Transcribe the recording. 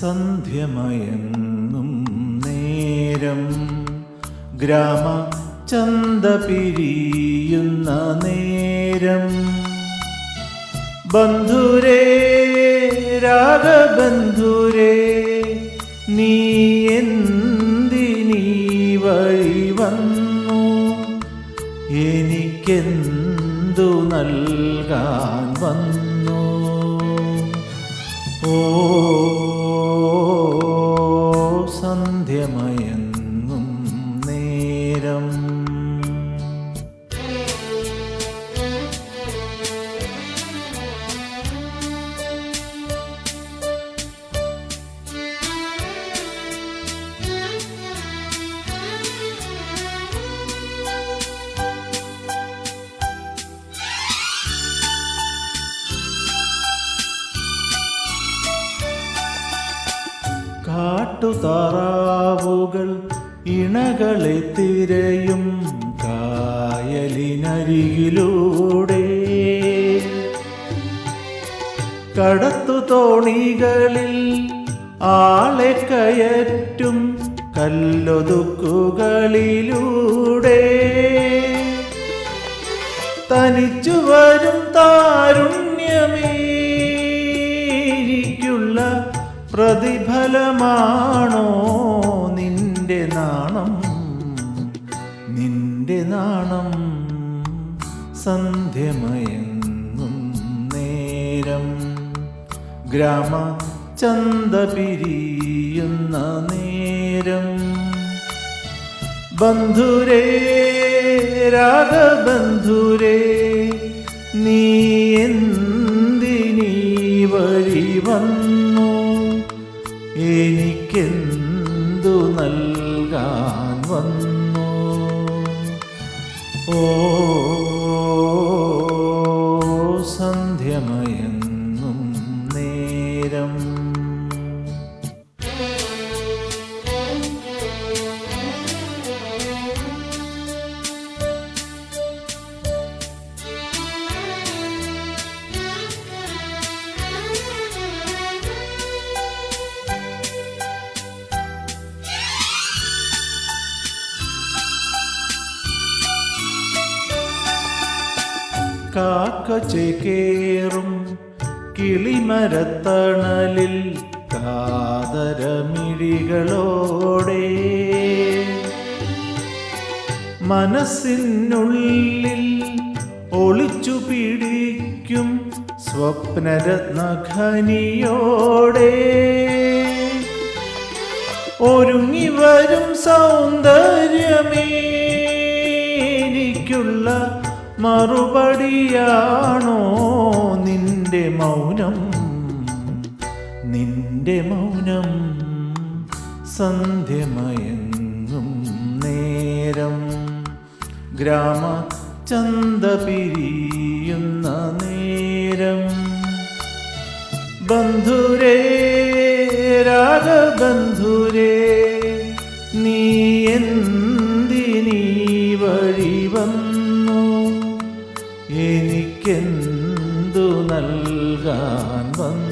സന്ധ്യമയങ്ങും നേരം ഗ്രാമ ചന്ത പിരിയുന്ന നേരം ബന്ധുരേ രാഗബന്ധുരേ നീ എന്തിനീ വഴി വന്നു? എനിക്കെന്തു നൽകാൻ വന്നു? ഓ കാട്ടുതാറാവുകൾ ഇണകളെ തിരയും കായലിനരികിലൂടെ. കടത്തു തോണികളിൽ ആളെ കയറ്റും കല്ലൊതുക്കുകളിലൂടെ. തനിച്ചു വരും താരുണ്യമേരിക്കുള്ള സന്ധ്യമയങ്ങും നേരം. ഗ്രാമ ചന്ത പിരിയുന്ന നേരം. ബന്ധുരേ രാഗബന്ധുരേ നീ എന്തിനീ വഴി വന്നു? എനിക്കെന്തു നൽകാൻ വന്നു? ഓ കാക്ക ചേക്കേറും കിളിമരത്തണലിൽ കാതരമിഴികളോടെ. മനസ്സിനുള്ളിൽ ഒളിച്ചു പിടിക്കും സ്വപ്നരത്നഖനിയോടെ ഒരുങ്ങി വരും സൗന്ദര്യമേ എനിക്കുള്ള മറുപടിയാണോ നിന്റെ മൗനം? നിന്റെ മൗനം സന്ധ്യമയങ്ങും നേരം. ഗ്രാമ ചന്ത പിരിയുന്ന നേരം. ബന്ധുരേ രാഗബന്ധുരേ എനിക്കെന്തു നൽകാൻ